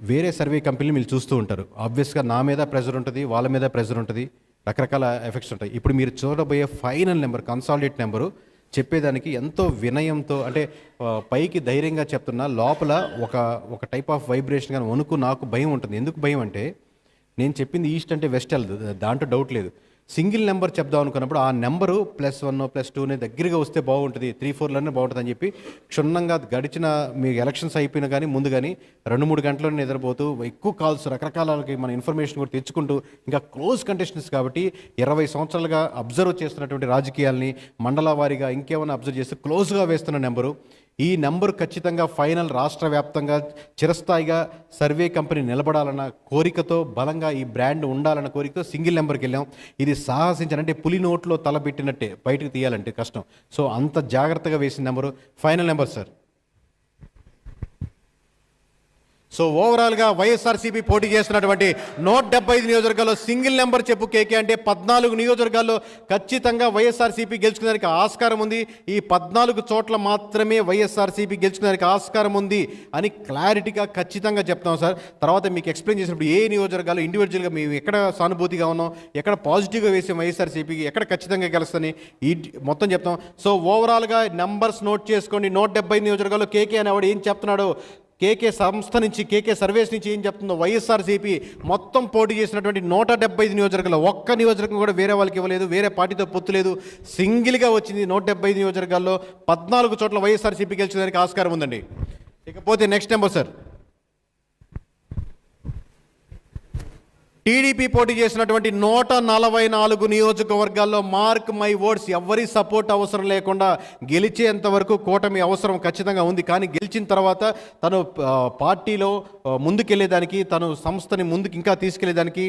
వేరే సర్వే కంపెనీలు మీరు చూస్తూ ఉంటారు. ఆబ్వియస్గా నా మీద ప్రెజర్ ఉంటుంది వాళ్ళ మీద ప్రెజర్ ఉంటుంది రకరకాల ఎఫెక్ట్స్ ఉంటాయి. ఇప్పుడు మీరు చూడబోయే ఫైనల్ నెంబర్ కన్సాలిడేట్ నెంబరు చెప్పేదానికి ఎంతో వినయంతో అంటే పైకి ధైర్యంగా చెప్తున్నా లోపల ఒక ఒక టైప్ ఆఫ్ వైబ్రేషన్ కానీ వణుకు నాకు భయం ఉంటుంది. ఎందుకు భయం అంటే నేను చెప్పింది ఈస్ట్ అంటే వెస్ట్ వెళ్ళదు. దాంట్లో డౌట్ లేదు. సింగిల్ నెంబర్ చెప్దాం అనుకున్నప్పుడు ఆ నెంబరు ప్లస్ వన్ ప్లస్ టూనే దగ్గరగా వస్తే బాగుంటుంది. త్రీ ఫోర్లోనే బాగుంటుంది అని చెప్పి క్షుణ్ణంగా గడిచిన మీ ఎలక్షన్స్ అయిపోయినా కానీ ముందు కానీ రెండు మూడు గంటల్లోనే నిద్రపోతూ ఎక్కువ కాల్స్ రకరకాలకి మన ఇన్ఫర్మేషన్ కూడా తెచ్చుకుంటూ ఇంకా క్లోజ్ కంటెస్టెంట్స్ కాబట్టి ఇరవై సంవత్సరాలుగా అబ్జర్వ్ చేస్తున్నటువంటి రాజకీయాల్ని మండల వారీగా ఇంకేమైనా అబ్జర్వ్ చేస్తే క్లోజ్గా వేస్తున్న నెంబరు ఈ నెంబర్ ఖచ్చితంగా ఫైనల్ రాష్ట్ర వ్యాప్తంగా చిరస్థాయిగా సర్వే కంపెనీ నిలబడాలన్న కోరికతో బలంగా ఈ బ్రాండ్ ఉండాలన్న కోరికతో సింగిల్ నెంబర్కి వెళ్ళాం. ఇది సాహసించాలంటే పులి నోట్లో తలబెట్టినట్టే బయటకు తీయాలంటే కష్టం. సో అంత జాగ్రత్తగా వేసిన number final number sir. So ఓవరాల్గా వైఎస్ఆర్సీపీ పోటీ చేస్తున్నటువంటి నూట డెబ్బై ఐదు నియోజకవర్గాల్లో సింగిల్ నెంబర్ చెప్పు కేకే అంటే పద్నాలుగు నియోజకవర్గాల్లో ఖచ్చితంగా వైఎస్ఆర్సీపీ గెలుచుకునేదానికి ఆస్కారం ఉంది. ఈ పద్నాలుగు చోట్ల మాత్రమే వైఎస్ఆర్సీపీ గెలుచుకునేదానికి ఆస్కారం ఉంది అని క్లారిటీగా ఖచ్చితంగా చెప్తాం సార్. తర్వాత మీకు ఎక్స్ప్లెయిన్ చేసినప్పుడు ఏ నియోజకవర్గాలు ఇండివిజువల్గా మేము ఎక్కడ సానుభూతిగా ఉన్నాం ఎక్కడ పాజిటివ్గా వేసాం వైఎస్ఆర్సీపీకి ఎక్కడ ఖచ్చితంగా గెలుస్తుంది ఈ మొత్తం చెప్తాం. సో ఓవరాల్గా నెంబర్స్ నోట్ చేసుకోండి. నూట డెబ్బై నియోజకవర్గాల్లో కేకే అనేవాడు ఏం చెప్తున్నాడు? కేకే సంస్థ నుంచి కేకే సర్వేస్ నుంచి ఏం చెప్తుందో వైఎస్ఆర్సీపీ మొత్తం పోటీ చేసినటువంటి నూట డెబ్బై ఐదు నియోజకవర్గాలు ఒక్క నియోజకవర్గం కూడా వేరే వాళ్ళకి ఇవ్వలేదు వేరే పార్టీతో పొత్తు లేదు. సింగిల్గా వచ్చింది నూట డెబ్బై ఐదు నియోజకవర్గాల్లో పద్నాలుగు చోట్ల వైఎస్ఆర్సీపీ గెలిచేదానికి ఆస్కారం ఉందండి. ఇకపోతే నెక్స్ట్ నెంబర్ సార్ టీడీపీ పోటీ చేసినటువంటి నూట నలభై నాలుగు నియోజకవర్గాల్లో మార్క్ మై ఓట్స్ ఎవరి సపోర్ట్ అవసరం లేకుండా గెలిచేంత వరకు కూటమి అవసరం ఖచ్చితంగా ఉంది. కానీ గెలిచిన తర్వాత తను పార్టీలో ముందుకెళ్ళేదానికి తను సంస్థని ముందుకు ఇంకా తీసుకెళ్ళేదానికి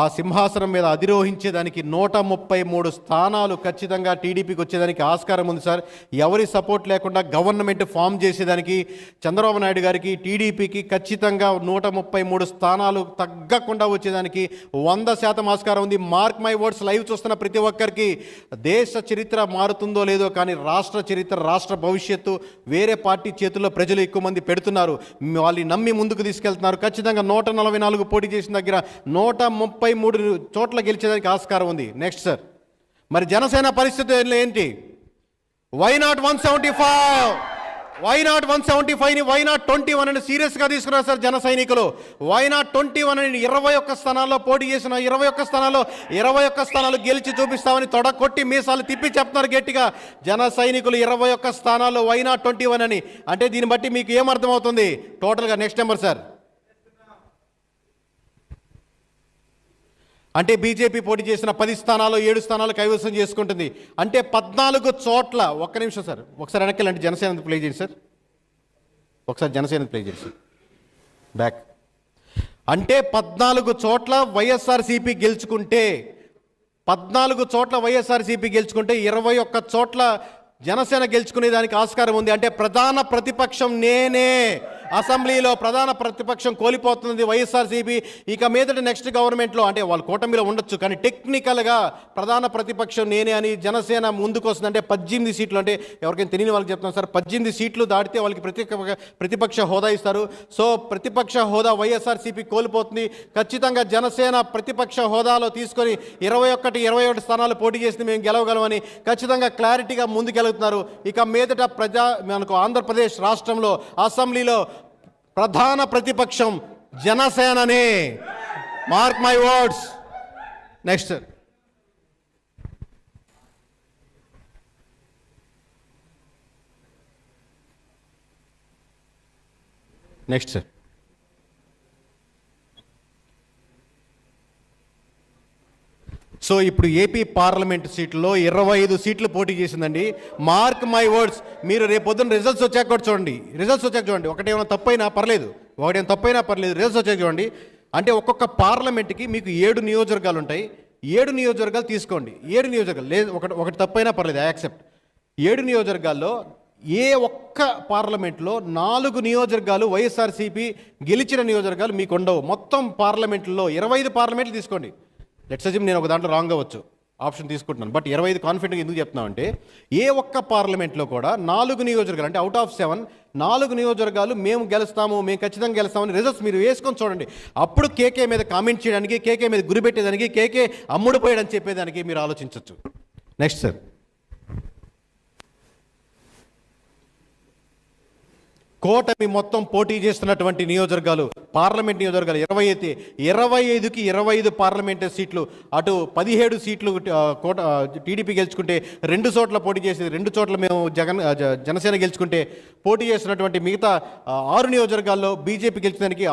ఆ సింహాసనం మీద అధిరోహించేదానికి నూట ముప్పై మూడు స్థానాలు ఖచ్చితంగా టీడీపీకి వచ్చేదానికి ఆస్కారం ఉంది సార్. ఎవరి సపోర్ట్ లేకుండా గవర్నమెంట్ ఫామ్ చేసేదానికి చంద్రబాబు నాయుడు గారికి టీడీపీకి ఖచ్చితంగా నూట ముప్పై మూడు స్థానాలు తగ్గకుండా వచ్చేదానికి వంద శాతం ఆస్కారం ఉంది. మార్క్ మై వర్డ్స్ లైవ్ చూస్తున్న ప్రతి ఒక్కరికి దేశ చరిత్ర మారుతుందో లేదో కానీ రాష్ట్ర చరిత్ర రాష్ట్ర భవిష్యత్తు వేరే పార్టీ చేతుల్లో ప్రజలు ఎక్కువ మంది పెడుతున్నారు. వాళ్ళని నమ్మి ముందుకు తీసుకెళ్తున్నారు. ఖచ్చితంగా నూట నలభై నాలుగు పోటీ చేసిన దగ్గర నూట ముప్పై ముప్పై మూడు చోట్ల గెలిచేదానికి ఆస్కారం ఉంది. నెక్స్ట్ సార్ మరి జనసేన పరిస్థితి ఏంటి? Why not one seventy five why not one seventy ఫైవ్ని why not twenty one అని సీరియస్గా తీసుకున్నారు సార్ జన సైనికులు? వై నాట్ ట్వంటీ వన్ అని ఇరవై ఒక్క స్థానాల్లో పోటీ చేసిన ఇరవై ఒక్క స్థానాల్లో ఇరవై ఒక్క స్థానాలు గెలిచి చూపిస్తామని తొడ కొట్టి మీసాలు తిప్పి చెప్తున్నారు గట్టిగా. జన సైనికులు ఇరవై ఒక్క స్థానాల్లో వై నాట్ ట్వంటీ వన్ అని? అంటే దీన్ని బట్టి మీకు ఏమర్థమవుతుంది టోటల్గా నెక్స్ట్ నెంబర్ సార్ అంటే బీజేపీ పోటీ చేసిన పది స్థానాలు ఏడు స్థానాలు కైవసం చేసుకుంటుంది. అంటే పద్నాలుగు చోట్ల ఒక్క నిమిషం సార్ ఒకసారి వెనక్కి అంటే జనసేన ప్లే చేయండి సార్. ఒకసారి జనసేన ప్లే చేయండి సార్. బ్యాక్ అంటే పద్నాలుగు చోట్ల వైఎస్ఆర్సీపీ గెలుచుకుంటే పద్నాలుగు చోట్ల వైఎస్ఆర్సీపీ గెలుచుకుంటే ఇరవై ఒక్క చోట్ల జనసేన గెలుచుకునే దానికి ఆస్కారం ఉంది. అంటే ప్రధాన ప్రతిపక్షం నేనే. అసెంబ్లీలో ప్రధాన ప్రతిపక్షం కోల్పోతుంది వైఎస్ఆర్సీపీ. ఇక మీదట నెక్స్ట్ గవర్నమెంట్లో అంటే వాళ్ళు కూటమిలో ఉండొచ్చు కానీ టెక్నికల్గా ప్రధాన ప్రతిపక్షం నేనే అని జనసేన ముందుకు అంటే పద్దెనిమిది సీట్లు అంటే ఎవరికైనా తెలియని వాళ్ళకి చెప్తున్నాను సార్ పద్దెనిమిది సీట్లు దాటితే వాళ్ళకి ప్రతి ప్రతిపక్ష హోదా ఇస్తారు. సో ప్రతిపక్ష హోదా వైఎస్ఆర్సీపీ కోల్పోతుంది. ఖచ్చితంగా జనసేన ప్రతిపక్ష హోదాలో తీసుకొని ఇరవై ఒకటి ఇరవై ఒకటి స్థానాలు పోటీ చేసి మేము గెలవగలమని ఖచ్చితంగా క్లారిటీగా ముందుకెళ్తున్నారు. ఇక మీదట ప్రజా మనకు ఆంధ్రప్రదేశ్ రాష్ట్రంలో అసెంబ్లీలో ప్రధాన ప్రతిపక్షం జనసేననే. Mark my words next next sir so ఇప్పుడు ఏపీ పార్లమెంట్ సీట్లో ఇరవై ఐదు సీట్లు పోటీ చేసిందండి. మార్క్ మై వర్డ్స్ మీరు రేపొద్దున రిజల్ట్స్ వచ్చాక కూడా చూడండి. రిజల్ట్స్ వచ్చాక చూడండి. ఒకటేమైనా తప్పైనా పర్లేదు. ఒకటేమైనా తప్పైనా పర్లేదు. రిజల్ట్స్ వచ్చాక చూడండి. అంటే ఒక్కొక్క పార్లమెంట్కి మీకు ఏడు నియోజకవర్గాలు ఉంటాయి. ఏడు నియోజకవర్గాలు తీసుకోండి. ఏడు నియోజకవర్గాలు. లేదు ఒకటి ఒకటి తప్పైనా పర్లేదు. ఐ యాక్సెప్ట్ ఏడు నియోజకవర్గాల్లో ఏ ఒక్క పార్లమెంట్లో నాలుగు నియోజకవర్గాలు వైఎస్ఆర్సీపీ గెలిచిన నియోజకవర్గాలు మీకు ఉండవు. మొత్తం పార్లమెంట్లో ఇరవై ఐదు పార్లమెంట్లు తీసుకోండి. లెట్స్ అజ్యూమ్ నేను ఒక దాంట్లో రాంగ్ అవ్వచ్చు. ఆప్షన్ తీసుకుంటున్నాను. బట్ ఇరవై ఐదు కాన్ఫిడెంట్ ఎందుకు చెప్తున్నాం అంటే ఏ ఒక్క పార్లమెంట్లో కూడా నాలుగు నియోజకవర్గాలు అంటే అవుట్ ఆఫ్ సెవెన్ నాలుగు నియోజకవర్గాలు మేము గెలుస్తాము మేము ఖచ్చితంగా గెలుస్తామని రిజల్ట్స్ మీరు వేసుకొని చూడండి. అప్పుడు కేకే మీద కామెంట్ చేయడానికి కేకే మీద గురిపెట్టేదానికి కేకే అమ్ముడుపోయాడని చెప్పేదానికి మీరు ఆలోచించవచ్చు నెక్స్ట్ సార్ కూటమి మొత్తం పోటీ చేస్తున్నటువంటి నియోజకవర్గాలు పార్లమెంట్ నియోజకవర్గాలు ఇరవై అయితే ఇరవై ఐదుకి ఇరవై ఐదు పార్లమెంట్ సీట్లు అటు పదిహేడు సీట్లు కోట టీడీపీ గెలుచుకుంటే రెండు చోట్ల పోటీ చేసేది రెండు చోట్ల మేము జగన్ జనసేన గెలుచుకుంటే పోటీ చేస్తున్నటువంటి మిగతా ఆరు నియోజకవర్గాల్లో బీజేపీ గెలిచడానికి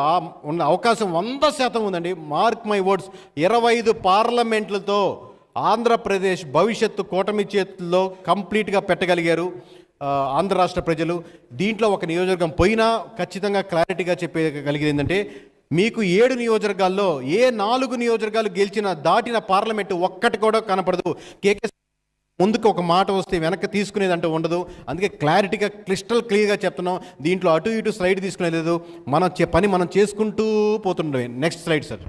ఉన్న అవకాశం వంద శాతం ఉందండి. మార్క్ మై ఓట్స్ ఇరవై ఐదు పార్లమెంట్లతో ఆంధ్రప్రదేశ్ భవిష్యత్తు కూటమి చేతుల్లో కంప్లీట్గా పెట్టగలిగారు. ఆంధ్ర రాష్ట్ర ప్రజలు దీంట్లో ఒక నియోజకవర్గం పోయినా ఖచ్చితంగా క్లారిటీగా చెప్పగలిగేది ఏంటంటే మీకు ఏడు నియోజకవర్గాల్లో ఏ నాలుగు నియోజకవర్గాలు గెలిచిన దాటిన పార్లమెంటు ఒక్కటి కూడా కనపడదు. కేకే ముందుకు ఒక మాట వస్తే వెనక్కి తీసుకునేదంటూ ఉండదు. అందుకే క్లారిటీగా క్లిస్టల్ క్లియర్గా చెప్తున్నాం. దీంట్లో అటు ఇటు స్లైడ్ తీసుకునేది లేదు. మనం పని మనం చేసుకుంటూ పోతుండే నెక్స్ట్ స్లైడ్ సార్.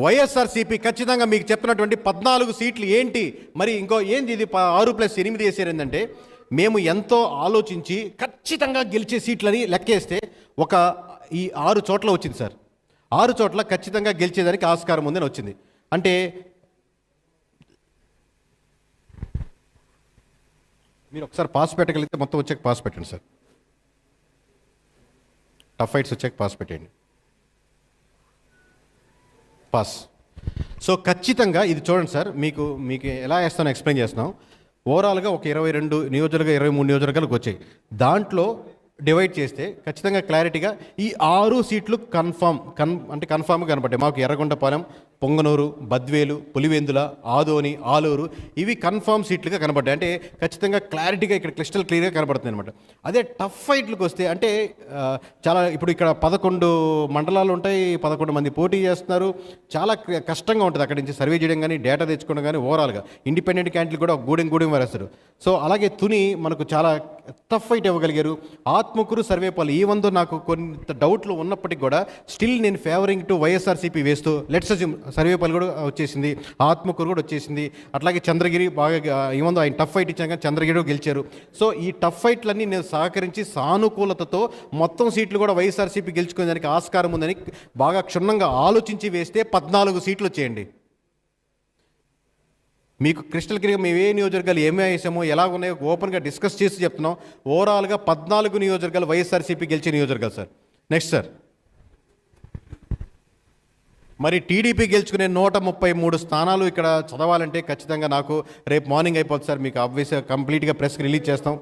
వైఎస్ఆర్సీపీ ఖచ్చితంగా మీకు చెప్పినటువంటి పద్నాలుగు సీట్లు ఏంటి? మరి ఇంకో ఏంది ఇది? ప- ఆరు ప్లస్ ఎనిమిది వేసారు ఏంటంటే మేము ఎంతో ఆలోచించి ఖచ్చితంగా గెలిచే సీట్లని లెక్కేస్తే ఒక ఈ ఆరు చోట్ల వచ్చింది సార్. ఆరు చోట్ల ఖచ్చితంగా గెలిచేదానికి ఆస్కారం ఉందని వచ్చింది. అంటే మీరు ఒకసారి పాస్ పెట్టగలిగితే మొత్తం వచ్చాక పాస్ పెట్టండి సార్. టఫ్ ఫైట్స్ వచ్చాక పాస్ పెట్టండి పాస్ సో ఖచ్చితంగా ఇది చూడండి సార్ మీకు మీకు ఎలా వేస్తానో ఎక్స్ప్లెయిన్ చేస్తున్నాం. ఓవరాల్గా ఒక ఇరవై రెండు నియోజకవర్గ ఇరవై మూడు నియోజకవర్గాలకు వచ్చాయి. దాంట్లో డివైడ్ చేస్తే ఖచ్చితంగా క్లారిటీగా ఈ ఆరు సీట్లు కన్ఫామ్ కన్ అంటే కన్ఫామ్గా కనపడ్డాయి. మాకు ఎర్రగొండపాలెం పొంగనూరు బద్వేలు పులివెందుల ఆదోని ఆలూరు ఇవి కన్ఫామ్ సీట్లుగా కనబడ్డాయి అంటే ఖచ్చితంగా క్లారిటీగా ఇక్కడ క్లిస్టల్ క్లియర్గా కనబడుతుంది అనమాట అదే టఫ్ ఫైట్లకు వస్తే అంటే చాలా ఇప్పుడు ఇక్కడ పదకొండు మండలాలు ఉంటాయి పదకొండు మంది పోటీ చేస్తున్నారు. చాలా కష్టంగా ఉంటుంది అక్కడి నుంచి సర్వే చేయడం కానీ డేటా తెచ్చుకోవడం కానీ ఓవరాల్గా ఇండిపెండెంట్ క్యాండిడేట్లు కూడా గూడెం గూడెం వరేస్తారు. సో అలాగే తుని మనకు చాలా టఫ్ ఫైట్ ఇవ్వగలిగారు ఆత్మకురు సర్వేపల్లి ఈవందో నాకు కొంత డౌట్లు ఉన్నప్పటికీ కూడా స్టిల్ నేను ఫేవరింగ్ టు వైఎస్ఆర్సీపీ వేస్తూ లెట్స్ అజ్యూమ్ సర్వేపల్లి కూడా వచ్చేసింది ఆత్మకురు కూడా వచ్చేసింది. అట్లాగే చంద్రగిరి బాగా ఈ ఆయన టఫ్ ఫైట్ ఇచ్చాక చంద్రగిరి కూడా గెలిచారు. సో ఈ టఫ్ ఫైట్లన్నీ నేను సహకరించి సానుకూలతతో మొత్తం సీట్లు కూడా వైఎస్ఆర్సీపీ గెలుచుకునేదానికి ఆస్కారం ఉందని బాగా క్షుణ్ణంగా ఆలోచించి వేస్తే పద్నాలుగు సీట్లు వచ్చేయండి. మీకు క్రిస్టల్ క్లియర్గా మేము ఏ నియోజకవర్గాలు ఏమే వేసామో ఎలా ఉన్నాయో ఓపెన్గా డిస్కస్ చేసి చెప్తున్నాం. ఓవరాల్గా పద్నాలుగు నియోజకవర్గాలు వైఎస్ఆర్సీపీ గెలిచే నియోజకవర్గాలు సార్. Next sir. మరి టీడీపీ గెలుచుకునే నూట ముప్పై మూడు స్థానాలు ఇక్కడ చదవాలంటే ఖచ్చితంగా నాకు రేపు మార్నింగ్ అయిపోతుంది సార్. మీకు అబ్వియస్ కంప్లీట్గా ప్రెస్ రిలీజ్ చేస్తాం.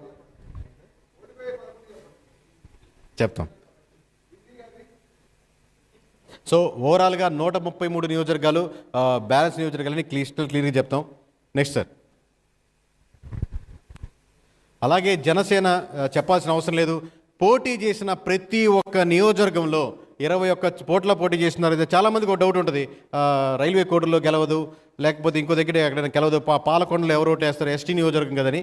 చెప్తాం. సో ఓవరాల్గా నూట ముప్పై మూడు నియోజకవర్గాలు బ్యాలెన్స్ నియోజకవర్గాలని క్లిస్టల్ క్లియర్గా చెప్తాం. నెక్స్ట్ సార్ అలాగే జనసేన చెప్పాల్సిన అవసరం లేదు. పోటీ చేసిన ప్రతి ఒక్క నియోజకవర్గంలో ఇరవై ఒక్క పోట్ల పోటీ చేస్తున్నారు. ఇది చాలా మందికి ఒక డౌట్ ఉంటుంది. రైల్వే కోర్టులో గెలవదు. లేకపోతే ఇంకో దగ్గర ఎక్కడైనా గెలవదు. పా పాలకొండలో ఎవరు వేస్తారు? ఎస్టీ నియోజకవర్గం కదని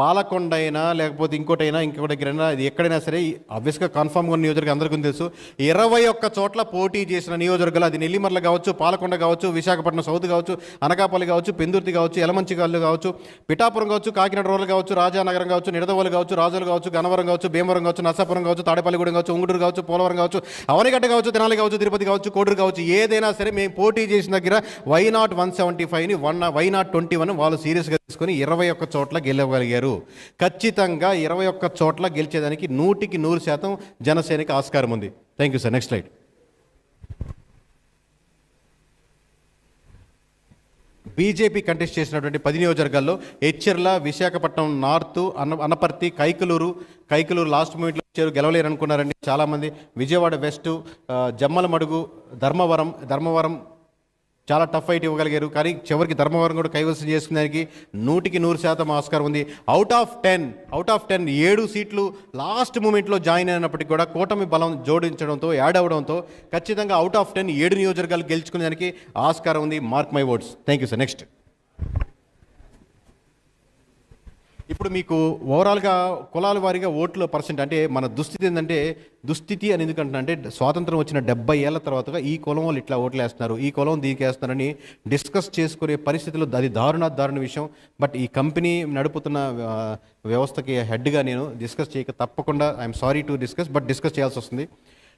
పాలకొండ అయినా లేకపోతే ఇంకోటైనా ఇంకో దగ్గరైనా ఇది ఎక్కడైనా సరే అబ్వియస్గా కన్ఫామ్గా ఉన్న నియోజకవర్గం అందరికీ తెలుసు. ఇరవై ఒక్క చోట్ల పోటీ చేసిన నియోజకవర్గాలు అది నెల్లిమర్ల కావచ్చు పాలకొండ కావచ్చు విశాఖపట్నం సౌత్ కావచ్చు అనకాపల్లి కావచ్చు పెందుర్తి కావచ్చు ఎలమంచిగాళ్ళు కావచ్చు పిఠాపురం కావచ్చు కాకినాడ రోడ్లు కావచ్చు రాజానగరం కావచ్చు నిడదవోలు కావచ్చు రాజులు కావచ్చు గనవరం కావచ్చు భీమవరం కావచ్చు నర్సాపురం కావచ్చు తాడేపల్లిగూడెం కావచ్చు ఉంగుటూరు కావచ్చు పోలవరం కావచ్చు అవనిగడ్డ కావచ్చు తినాలి కావచ్చు తిరుపతి కావచ్చు కోడూరు కావచ్చు ఏదైనా సరే మేము పోటీ చేసిన దగ్గర why not one seventy ఫైవ్ని one why not twenty one వాళ్ళు సీరియస్గా తీసుకొని ఇరవై ఒక్క చోట్ల గెలవగలిగారు. ఖచ్చితంగా ఇరవై ఒక్క చోట్ల గెలిచేదానికి నూటికి నూరు శాతం జనసేనకి ఆస్కారం ఉంది. Thank you sir next slide BJP contest చేసినటువంటి పది నియోజకవర్గాల్లో హెచ్చర్ల విశాఖపట్నం నార్త్ అన్న అనపర్తి కైకలూరు కైకలూరు లాస్ట్ మూమెంట్లో వచ్చారు గెలవలేరు అనుకున్నారండి చాలామంది. విజయవాడ వెస్ట్ జమ్మలమడుగు ధర్మవరం ధర్మవరం చాలా టఫ్ ఫైట్ ఇవ్వగలిగారు. కానీ చివరికి ధర్మవరం కూడా కైవసం చేసుకునేదానికి నూటికి నూరు శాతం ఆస్కారం ఉంది. Out of ten out of ten ఏడు సీట్లు లాస్ట్ మూమెంట్లో జాయిన్ అయినప్పటికీ కూడా కూటమి బలం జోడించడంతో యాడ్ అవడంతో ఖచ్చితంగా అవుట్ ఆఫ్ టెన్ ఏడు నియోజకవర్గాలు గెలుచుకునేదానికి ఆస్కారం ఉంది. Mark my words thank you sir next ఇప్పుడు మీకు ఓవరాల్గా కులాల వారీగా ఓట్ల పర్సెంట్ అంటే మన దుస్థితి ఏంటంటే దుస్థితి అని ఎందుకంటున్నా అంటే స్వాతంత్రం వచ్చిన డెబ్బై ఏళ్ళ తర్వాత ఈ కులం వాళ్ళు ఇట్లా ఓట్లు వేస్తున్నారు ఈ కులం దీనికి వేస్తున్నారని డిస్కస్ చేసుకునే పరిస్థితులు అది దారుణ దారుణ విషయం. బట్ ఈ కంపెనీ నడుపుతున్న వ్యవస్థకి హెడ్గా నేను డిస్కస్ చేయక తప్పకుండా I'm sorry to discuss but discuss చేయాల్సి వస్తుంది.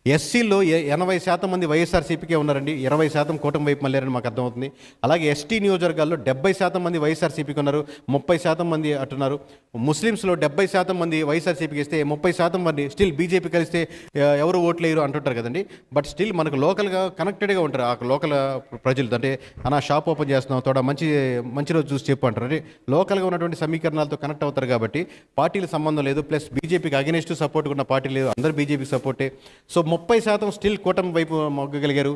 ఎస్సీలో ఎనభై శాతం మంది వైఎస్ఆర్సీపీకే ఉన్నారండి. ఇరవై శాతం కూటమి వైపు మళ్ళారని మాకు అర్థమవుతుంది. అలాగే ఎస్టీ నియోజకవర్గాల్లో డెబ్బై శాతం మంది వైఎస్ఆర్సీపీకి ఉన్నారు. ముప్పై శాతం మంది అంటున్నారు. ముస్లిమ్స్లో డెబ్బై శాతం మంది వైఎస్ఆర్సీపీకి ఇస్తే ముప్పై శాతం మంది స్టిల్ బీజేపీ కలిస్తే ఎవరు ఓట్లు అంటుంటారు కదండి. బట్ స్టిల్ మనకు లోకల్గా కనెక్టెడ్గా ఉంటారు ఆ లోకల్ ప్రజలు. అంటే అన్న షాప్ ఓపెన్ చేస్తున్నాం తోడ మంచి మంచి రోజు చూసి చెప్పు అంటారు. అంటే లోకల్గా ఉన్నటువంటి సమీకరణాలతో కనెక్ట్ అవుతారు కాబట్టి పార్టీల సంబంధం లేదు. ప్లస్ బీజేపీకి అగెనిస్ట్ సపోర్ట్ ఉన్న పార్టీ లేదు. అందరు బీజేపీకి సపోర్టే. సో ముప్పై శాతం స్టిల్ కూటమి వైపు మొగ్గగలిగారు.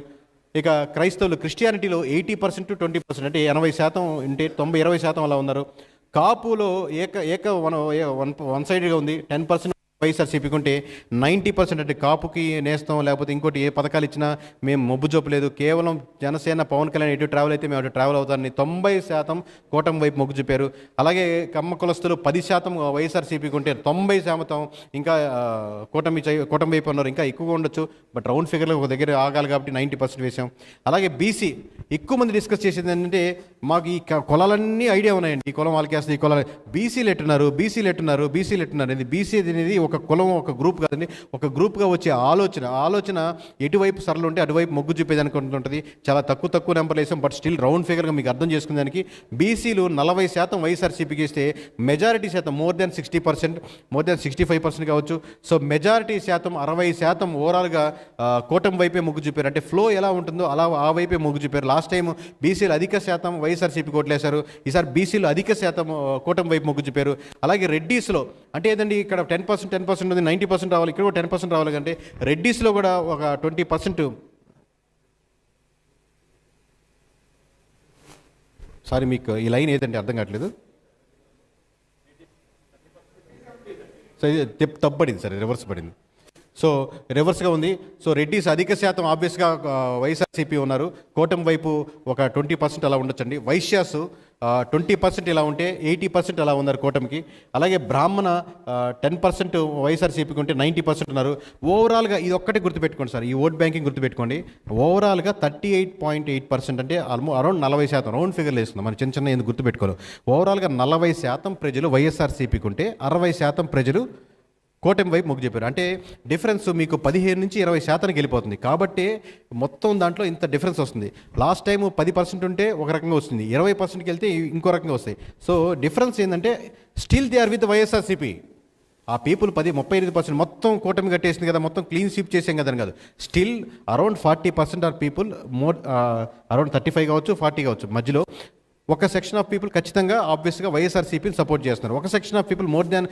ఇక క్రైస్తవులు క్రిస్టియానిటీలో eighty percent to twenty percent అంటే ఎనభై శాతం ఉంటే తొంభై ఇరవై శాతం అలా ఉన్నారు. కాపులో ఏక ఏక వన్ వన్ వన్ సైడ్గా ఉంది. టెన్ పర్సెంట్ వైఎస్ఆర్సీపీకి ఉంటే నైంటీ పర్సెంట్ అంటే కాపుకి నేస్తాం లేకపోతే ఇంకోటి ఏ పథకాలు ఇచ్చినా మేము మొబ్బు చూపలేదు కేవలం జనసేన పవన్ కళ్యాణ్ ఎటు ట్రావెల్ అయితే మేము అటు ట్రావెల్ అవుతారని తొంభై శాతం కూటమి వైపు మొగ్గు చూపారు. అలాగే కమ్మ కులస్తులు పది శాతం వైఎస్ఆర్సీపీకి ఉంటే తొంభై శాతం ఇంకా కూటమి చై- కూటమి వైపు ఉన్నారు. ఇంకా ఎక్కువగా ఉండొచ్చు. బట్ రౌండ్ ఫిగర్లో ఒక దగ్గర ఆగాలి కాబట్టి నైంటీ పర్సెంట్ వేసాం అలాగే బీసీ ఎక్కువ మంది డిస్కస్ చేసేది ఏంటంటే మాకు ఈ క- కులాలన్నీ ఐడియా ఉన్నాయండి. ఈ కులం వాళ్ళకి వేస్తుంది ఈ కులాలు బీసీలు ఎట్టున్నారు బీసీలు ఎట్టున్నారు బీసీలు ఎట్టున్నారు ఇది బీసీ అనేది ఒక కులం ఒక గ్రూప్ కాదండి. ఒక గ్రూప్గా వచ్చే ఆలోచన. ఆలోచన ఎటువైపు సరళ ఉంటే అటువైపు మొగ్గు చూపేదానికి ఉంటుంది చాలా తక్కువ తక్కువ నెంబర్లు వేసాం బట్ స్టిల్ రౌండ్ ఫిగర్గా మీకు అర్థం చేసుకునేదానికి బీసీలు నలభై శాతం వైఎస్ఆర్సీపీకి ఇస్తే మెజారిటీ శాతం more than sixty percent more than sixty five percent కావచ్చు. సో మెజారిటీ శాతం అరవై శాతం ఓవరాల్గా కూటమి వైపే మొగ్గు చూపారు. అంటే ఫ్లో ఎలా ఉంటుందో అలా ఆ వైపే మొగ్గు చూపారు. లాస్ట్ టైం బీసీలు అధిక శాతం వైఎస్ఆర్సీపీకి ఓట్లేశారు ఈసారి బీసీలు అధిక శాతం కూటమి వైపు మొగ్గు చూపారు అలాగే రెడ్డీస్లో అంటే ఏదండి ఇక్కడ టెన్ పర్సెంట్ టెన్ పర్సెంట్ ఉంది నైంటీ పర్సెంట్ రావాలి ఇక్కడ కూడా టెన్ పర్సెంట్ రావాలి అంటే రెడ్డీస్లో కూడా ఒక ట్వంటీ పర్సెంట్. సారీ మీకు ఈ లైన్ ఏదండి అర్థం కావట్లేదు? సో ఇది తప్పు పడింది సార్ రివర్స్ పడింది. సో రివర్స్గా ఉంది. సో రెడ్డిస్ అధిక శాతం ఆబ్వియస్గా వైఎస్ఆర్సీపీ ఉన్నారు. కూటమి వైపు ఒక ట్వంటీ పర్సెంట్ అలా ఉండొచ్చండి. వైశ్యాస్ ట్వంటీ పర్సెంట్ ఇలా ఉంటే ఎయిటీ పర్సెంట్ అలా ఉన్నారు కూటమికి అలాగే బ్రాహ్మణ టెన్ పర్సెంట్ వైఎస్ఆర్సీపీకి ఉంటే నైంటీ పర్సెంట్ ఉన్నారు. ఓవరాల్గా ఇది ఒక్కటే గుర్తుపెట్టుకోండి సార్. ఈ ఓట్ బ్యాంకింగ్ గుర్తుపెట్టుకోండి. ఓవరాల్గా thirty eight point eight percent అంటే ఆల్మో అరౌండ్ నలభై శాతం రౌండ్ ఫిగర్లు వేసుకుందాం మన చిన్న చిన్న ఎందుకు గుర్తుపెట్టుకోరు. ఓవరాల్గా నలభై శాతం ప్రజలు వైఎస్ఆర్సీపీకి ఉంటే అరవై శాతం ప్రజలు కూటమి వైపు మొగ్గు చెప్పారు. అంటే డిఫరెన్స్ మీకు పదిహేను నుంచి ఇరవై శాతానికి వెళ్ళిపోతుంది. కాబట్టి మొత్తం దాంట్లో ఇంత డిఫరెన్స్ వస్తుంది. లాస్ట్ టైం పది పర్సెంట్ ఉంటే ఒక రకంగా వస్తుంది. ఇరవై పర్సెంట్కి వెళ్తే ఇంకో రకంగా వస్తాయి. సో డిఫరెన్స్ ఏంటంటే still they are with YSRCP. ఆ పీపుల్ పది ముప్పై ఎనిమిది పర్సెంట్ మొత్తం కూటమి కట్టేసింది కదా మొత్తం క్లీన్ స్వీప్ చేసాం కదా అని కాదు. Still around forty percent are people more around thirty five కావచ్చు ఫార్టీ కావచ్చు. మధ్యలో ఒక సెక్షన్ ఆఫ్ పీపుల్ ఖచ్చితంగా ఆబ్వియస్గా వైఎస్ఆర్సీపీని సపోర్ట్ చేస్తున్నారు. ఒక section of people more than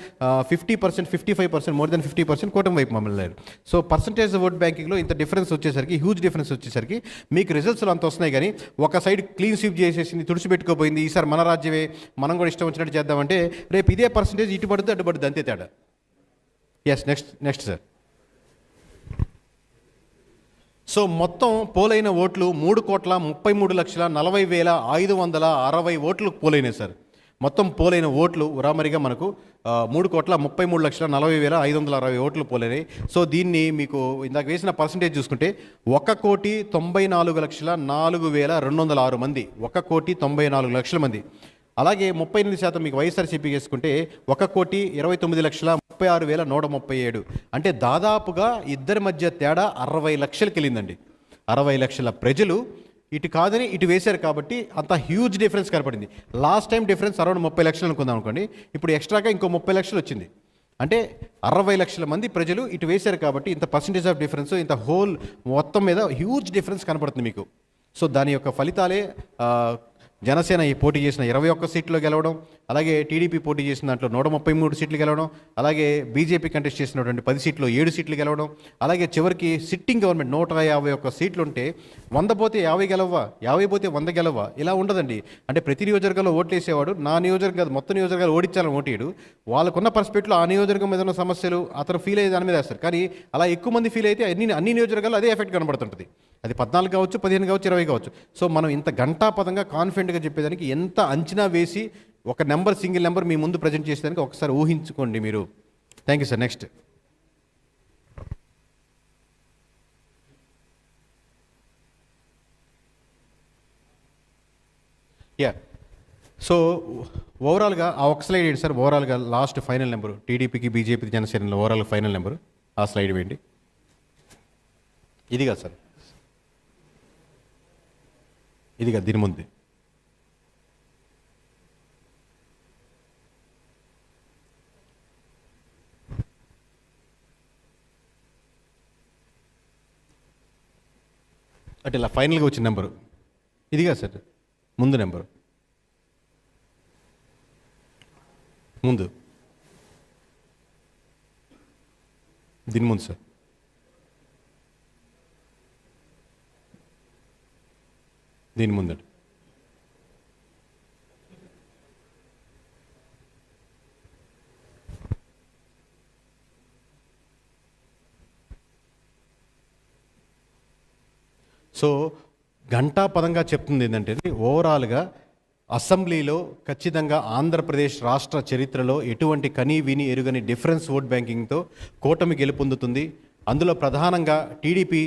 fifty percent fifty five percent more than fifty percent కూటమి వైపు మమ్మల్ని లేరు. సో పర్సంటేజ్ ఓట్ బ్యాంకింగ్లో ఇంత డిఫరెన్స్ వచ్చేసరికి హ్యూజ్ డిఫరెన్స్ వచ్చేసరికి మీకు రిజల్ట్స్లో అంత వస్తున్నాయి కానీ ఒక సైడ్ క్లీన్ స్వీప్ చేసేసింది తుడిచిపెట్టుకోపోయింది ఈసారి మన రాజ్యమే మనం కూడా ఇష్టం వచ్చినట్టు చేద్దామంటే రేపు ఇదే పర్సంటేజ్ ఇటు పడుతుంది అటు పడుతుంది అంతే తేడా. Yes next next sir so మొత్తం పోలైన ఓట్లు మూడు కోట్ల ముప్పై మూడు లక్షల నలభై వేల ఐదు వందల అరవై ఓట్లు పోలైనాయి సార్. మొత్తం పోలైన ఓట్లు ఉరామరిగా మనకు మూడు కోట్ల ముప్పై మూడు లక్షల నలభై వేల ఐదు వందల అరవై ఓట్లు పోలైనాయి సో దీన్ని మీకు ఇందాక వేసిన పర్సంటేజ్ చూసుకుంటే ఒక కోటి తొంభై నాలుగు లక్షల నాలుగు వేల రెండు వందల ఆరు మంది ఒక కోటి తొంభై నాలుగు లక్షల మంది. అలాగే ముప్పై ఎనిమిది శాతం మీకు వైఎస్ఆర్సీపీ చేసుకుంటే ఒక కోటి ఇరవై తొమ్మిది లక్షల ముప్పై ఆరు వేల నూట ముప్పై ఏడు. అంటే దాదాపుగా ఇద్దరి మధ్య తేడా అరవై లక్షలకి వెళ్ళిందండి. అరవై లక్షల ప్రజలు ఇటు కాదని ఇటు వేశారు కాబట్టి అంత హ్యూజ్ డిఫరెన్స్ కనపడింది. లాస్ట్ టైం డిఫరెన్స్ అరౌండ్ ముప్పై లక్షలు అనుకుందాం అనుకోండి. ఇప్పుడు ఎక్స్ట్రాగా ఇంకో ముప్పై లక్షలు వచ్చింది. అంటే అరవై లక్షల మంది ప్రజలు ఇటు వేశారు కాబట్టి ఇంత పర్సంటేజ్ ఆఫ్ డిఫరెన్స్ ఇంత హోల్ మొత్తం మీద హ్యూజ్ డిఫరెన్స్ కనపడుతుంది మీకు. సో దాని యొక్క ఫలితాలే జనసేన ఈ పోటీ చేసిన ఇరవై ఒక్క సీట్లో గెలవడం అలాగే టీడీపీ పోటీ చేసిన దాంట్లో నూట ముప్పై మూడు సీట్లు గెలవడం అలాగే బీజేపీ కంటెస్ట్ చేసినటువంటి పది సీట్లు ఏడు సీట్లు గెలవడం అలాగే చివరికి సిట్టింగ్ గవర్నమెంట్ నూట యాభై ఒక్క సీట్లు ఉంటే వంద పోతే యాభై గెలవ్వా యాభై పోతే వంద గెలవ్వా ఇలా ఉండదండి. అంటే ప్రతి నియోజకవర్గంలో ఓట్లేసేవాడు నా నియోజకవర్గం కాదు మొత్తం నియోజకవర్గాలు ఓడించాలని ఓటేయడు. వాళ్ళకున్న పర్స్పెక్ట్లో ఆ నియోజకవర్గం మీద ఉన్న సమస్యలు అతను ఫీల్ అయ్యే దాని మీద వేస్తారు. కానీ అలా ఎక్కువ మంది ఫీల్ అయితే అన్ని అన్ని నియోజకవర్గాలు అదే ఎఫెక్ట్ కనబడుతుంటుంది. అది పద్నాలుగు కావచ్చు పదిహేను కావచ్చు ఇరవై కావచ్చు. సో మనం ఇంత గంటాపదంగా కాన్ఫిడెంట్గా చెప్పేదానికి ఎంత అంచనా వేసి ఒక నెంబర్ సింగిల్ నెంబర్ మీ ముందు ప్రజెంట్ చేసేదానికి ఒకసారి ఊహించుకోండి మీరు. Thank you sir next yeah so ఓవరాల్గా ఆ ఒక స్లైడ్ ఏంటి సార్ ఓవరాల్గా లాస్ట్ ఫైనల్ నెంబరు టీడీపీకి బీజేపీకి జనసేనలో ఓవరాల్ ఫైనల్ నెంబర్ ఆ స్లైడ్ వేయండి. ఇది కాదు సార్ ఇదిగా దీని ముందు. అంటే ఇలా ఫైనల్గా వచ్చిన నెంబరు. ఇదిగా సార్ ముందు నెంబరు. ముందు. దీని ముందు సార్. దీని ముందట. సో ఘంటా పదంగా చెప్తుంది ఏంటంటే ఓవరాల్గా అసెంబ్లీలో ఖచ్చితంగా ఆంధ్రప్రదేశ్ రాష్ట్ర చరిత్రలో ఎటువంటి కనీ విని ఎరుగని డిఫరెన్స్ ఓట్ బ్యాంకింగ్తో కూటమి గెలుపొందుతుంది. అందులో ప్రధానంగా టీడీపీ